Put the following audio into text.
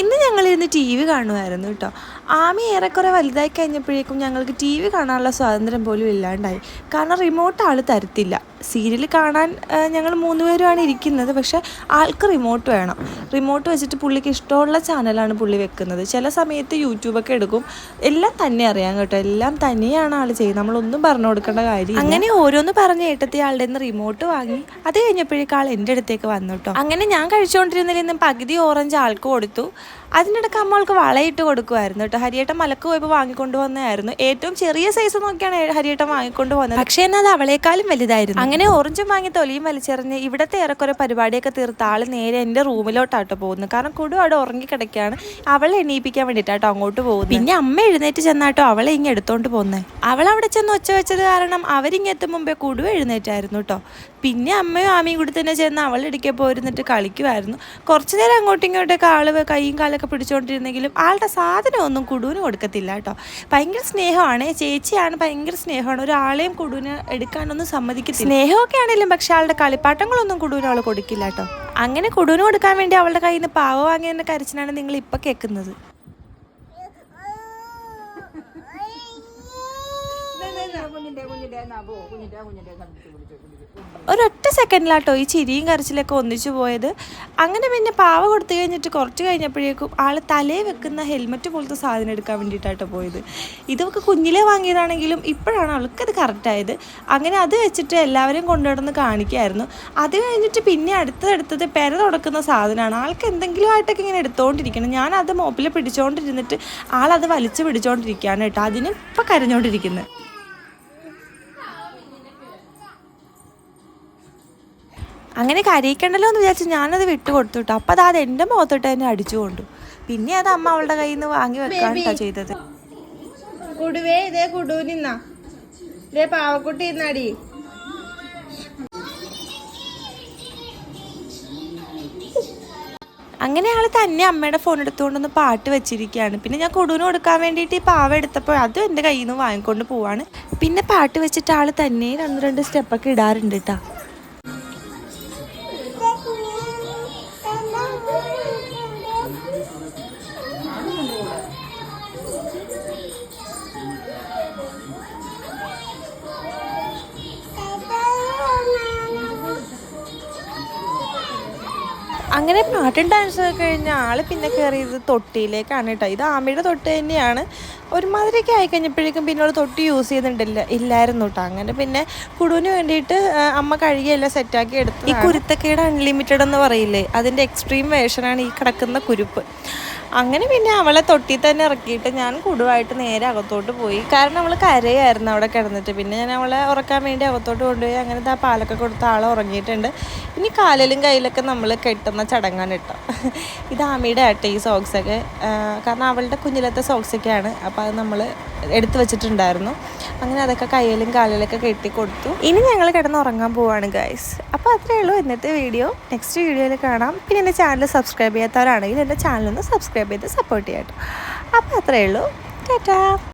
ഇന്ന് ഞങ്ങളിരുന്ന് T V കാണുമായിരുന്നു കേട്ടോ. ആമി ഏറെക്കുറെ വലുതായി കഴിഞ്ഞപ്പോഴേക്കും ഞങ്ങൾക്ക് ടി വി കാണാനുള്ള സ്വാതന്ത്ര്യം പോലും ഇല്ലാണ്ടായി. കാരണം റിമോട്ട് ആൾ തരത്തില്ല. സീരിയൽ കാണാൻ ഞങ്ങൾ മൂന്ന് പേരുമാണ് ഇരിക്കുന്നത്. പക്ഷെ ആൾക്ക് റിമോട്ട് വേണം. റിമോട്ട് വെച്ചിട്ട് പുള്ളിക്ക് ഇഷ്ടമുള്ള ചാനലാണ് പുള്ളി വെക്കുന്നത്. ചില സമയത്ത് യൂട്യൂബൊക്കെ എടുക്കും. എല്ലാം തന്നെ അറിയാം കേട്ടോ. എല്ലാം തന്നെയാണ് ആൾ ചെയ്യുന്നത്. നമ്മളൊന്നും പറഞ്ഞു കൊടുക്കേണ്ട കാര്യം അങ്ങനെ ഓരോന്ന് പറഞ്ഞ് ഏട്ടത്തി ആളുടെ നിന്ന് റിമോട്ട് വാങ്ങി. അത് കഴിഞ്ഞപ്പോഴേക്കും ആൾ എന്റെ അടുത്തേക്ക് വന്നു കേട്ടോ. അങ്ങനെ ഞാൻ കഴിച്ചുകൊണ്ടിരുന്നതിൽ നിന്ന് പകുതി ഓറഞ്ച് ആൾക്ക് കൊടുത്തു. അതിനിടയ്ക്ക് അമ്മൾക്ക് വളയിട്ട് കൊടുക്കുമായിരുന്നു കേട്ടോ. ഹരിയേട്ടൻ മലക്ക് പോയപ്പോൾ വാങ്ങിക്കൊണ്ട് വന്നതായിരുന്നു ഏറ്റവും ചെറിയ സൈസ് നോക്കിയാണ് ഹരിയേട്ടൻ വാങ്ങിക്കൊണ്ട് വന്നത് പക്ഷേ എന്നാൽ അത് അവളെക്കാളും വലുതായിരുന്നു. അങ്ങനെ ഓറഞ്ചും വാങ്ങി തൊലിയും വലിച്ചെറിഞ്ഞ് ഇവിടത്തെ ഏറെക്കുറെ പരിപാടിയൊക്കെ തീർത്ത് ആൾ നേരെ എന്റെ റൂമിലോട്ടാട്ടോ പോകുന്നു കാരണം കുടു അവിടെ ഉറങ്ങി കിടക്കുകയാണ്. അവളെ എണീപ്പിക്കാൻ വേണ്ടിയിട്ടാട്ടോ അങ്ങോട്ട് പോകുന്നത്. പിന്നെ അമ്മ എഴുന്നേറ്റ് ചെന്നാട്ടോ അവളെ ഇങ്ങ് എടുത്തോണ്ട് പോകുന്നത് അവൾ അവിടെ ചെന്ന് ഒച്ച വെച്ചത് കാരണം അവരിങ്ങെത്തും മുമ്പേ കുടു എഴുന്നേറ്റായിരുന്നു കേട്ടോ പിന്നെ അമ്മയും ആമയും കൂടി തന്നെ ചെന്ന് അവളിടയ്ക്ക് പോയിരുന്നിട്ട് കളിക്കുമായിരുന്നു കുറച്ചു നേരം അങ്ങോട്ടും ഇങ്ങോട്ടൊക്കെ ആൾ കൈയും കാലൊക്കെ പിടിച്ചുകൊണ്ടിരുന്നെങ്കിലും ആളുടെ സാധനമൊന്നും കുടുവിന് കൊടുക്കത്തില്ല കേട്ടോ ഭയങ്കര സ്നേഹമാണ്. ചേച്ചിയാണ് ഭയങ്കര സ്നേഹമാണ്. ഒരാളെയും കുടുവിന് എടുക്കാനൊന്നും സമ്മതിക്കത്തില്ല. സ്നേഹമൊക്കെ ആണെങ്കിലും പക്ഷെ ആളുടെ കളിപ്പാട്ടങ്ങളൊന്നും കുടുവിന് അവൾ കൊടുക്കില്ല കേട്ടോ അങ്ങനെ കുടുവിന് കൊടുക്കാൻ വേണ്ടി അവളുടെ കയ്യിൽ നിന്ന് പാവ വാങ്ങിയതിന്റെ കരച്ചിലാണ് നിങ്ങൾ ഇപ്പം കേൾക്കുന്നത് ഒരൊറ്റ സെക്കൻഡിലാട്ടോ ഈ ചിരിയും കരച്ചിലൊക്കെ ഒന്നിച്ചു പോയത്. അങ്ങനെ പിന്നെ പാവ കൊടുത്തു കഴിഞ്ഞിട്ട് കുറച്ച് കഴിഞ്ഞപ്പോഴേക്കും ആൾ തലയിൽ വെക്കുന്ന ഹെൽമെറ്റ് പോലത്തെ സാധനം എടുക്കാൻ വേണ്ടിയിട്ടാട്ടോ പോയത്. ഇതൊക്കെ കുഞ്ഞിലേ വാങ്ങിയതാണെങ്കിലും ഇപ്പോഴാണ് അവൾക്കത് കറക്റ്റായത് അങ്ങനെ അത് വെച്ചിട്ട് എല്ലാവരും കൊണ്ടുനടന്ന് കാണിക്കായിരുന്നു. അത് കഴിഞ്ഞിട്ട് പിന്നെ അടുത്തതെടുത്തത് പെര തുടക്കുന്ന സാധനമാണ്. ആൾക്ക് എന്തെങ്കിലും ആയിട്ടൊക്കെ ഇങ്ങനെ എടുത്തുകൊണ്ടിരിക്കണം ഞാൻ അത് മോപ്പിൽ പിടിച്ചുകൊണ്ടിരുന്നിട്ട് ആളത് വലിച്ചു പിടിച്ചുകൊണ്ടിരിക്കുകയാണ് കേട്ടോ. അതിന് ഇപ്പം കരഞ്ഞുകൊണ്ടിരിക്കുന്നത് അങ്ങനെ കരയിക്കണ്ടല്ലോ എന്ന് വിചാരിച്ച് ഞാനത് വിട്ടു കൊടുത്തു കേട്ടോ അപ്പം അത് അത് എന്റെ മുഖത്തോട്ട് തന്നെ അടിച്ചു കൊണ്ടു. പിന്നെ അത് അമ്മ അവളുടെ കയ്യിൽ നിന്ന് വാങ്ങി വെക്കാൻ ചെയ്തത്. കുടുവേ ഇതേ കുടുവിനിന്നാ ഇതേ പാവക്കുട്ടി അങ്ങനെ ആൾ തന്നെ അമ്മയുടെ ഫോൺ എടുത്തുകൊണ്ടൊന്ന് പാട്ട് വെച്ചിരിക്കുകയാണ്. പിന്നെ ഞാൻ കൊടുവിന് കൊടുക്കാൻ വേണ്ടിയിട്ട് ഈ പാവ എടുത്തപ്പോൾ അതും എന്റെ കയ്യിൽ നിന്ന് വാങ്ങിക്കൊണ്ട് പോവാണ്. പിന്നെ പാട്ട് വെച്ചിട്ട് ആൾ തന്നെ രണ്ട് രണ്ട് സ്റ്റെപ്പൊക്കെ ഇടാറുണ്ട് കേട്ടോ അങ്ങനെ പാട്ടും ഡാൻസും ഒക്കെ കഴിഞ്ഞ ആൾ പിന്നെ കയറിയത് തൊട്ടിയിലേക്കാണ് കേട്ടോ. ഇത് ആമയുടെ തൊട്ട് തന്നെയാണ്. ഒരുമാതിരിയൊക്കെ ആയി കഴിഞ്ഞപ്പോഴേക്കും പിന്നെ അവൾ തൊട്ടി യൂസ് ചെയ്യുന്നുണ്ടില്ല ഇല്ലായിരുന്നു കേട്ടോ. അങ്ങനെ പിന്നെ കുടുവിന് വേണ്ടിയിട്ട് അമ്മ കഴുകിയെല്ലാം സെറ്റാക്കി എടുത്തു ഈ കുരുത്തക്കേട് അൺലിമിറ്റഡ് എന്ന് പറയില്ലേ? അതിന്റെ എക്സ്ട്രീം വേഷനാണ് ഈ കിടക്കുന്ന കുരുപ്പ്. അങ്ങനെ പിന്നെ അവളെ തൊട്ടി തന്നെ ഇറക്കിയിട്ട് ഞാൻ കുടുവായിട്ട് നേരെ അകത്തോട്ട് പോയി. കാരണം അവൾ കരയായിരുന്നു അവിടെ കിടന്നിട്ട്. പിന്നെ ഞാൻ അവളെ ഉറക്കാൻ വേണ്ടി അകത്തോട്ട് കൊണ്ടുപോയി അങ്ങനെ ആ പാലൊക്കെ കൊടുത്ത ആളെ ഉറങ്ങിയിട്ടുണ്ട്. ഇനി കാലിലും കയ്യിലൊക്കെ നമ്മൾ കെട്ടുന്ന ചടങ്ങാണ് കേട്ടോ. ഇത് ആമിയുടെ ആട്ടെ ഈ സോക്സൊക്കെ കാരണം അവളുടെ കുഞ്ഞിലത്തെ സോക്സൊക്കെയാണ് അപ്പോൾ അത് നമ്മൾ എടുത്തു വെച്ചിട്ടുണ്ടായിരുന്നു. അങ്ങനെ അതൊക്കെ കയ്യിലും കാലിലൊക്കെ കെട്ടി കൊടുത്തു. ഇനി ഞങ്ങൾ കിടന്ന് ഉറങ്ങാൻ പോവാണ് ഗൈസ് അപ്പോൾ അത്രയേ ഉള്ളൂ ഇന്നത്തെ വീഡിയോ നെക്സ്റ്റ് വീഡിയോയിൽ കാണാം. പിന്നെ എന്റെ ചാനൽ സബ്സ്ക്രൈബ് ചെയ്യാത്തവരാണെങ്കിൽ എന്റെ ചാനലൊന്ന് സബ്സ്ക്രൈബ് ചെയ്ത് സപ്പോർട്ട് ചെയ്യാം കേട്ടോ അപ്പോൾ അത്രയേ ഉള്ളൂ. ടാറ്റാ.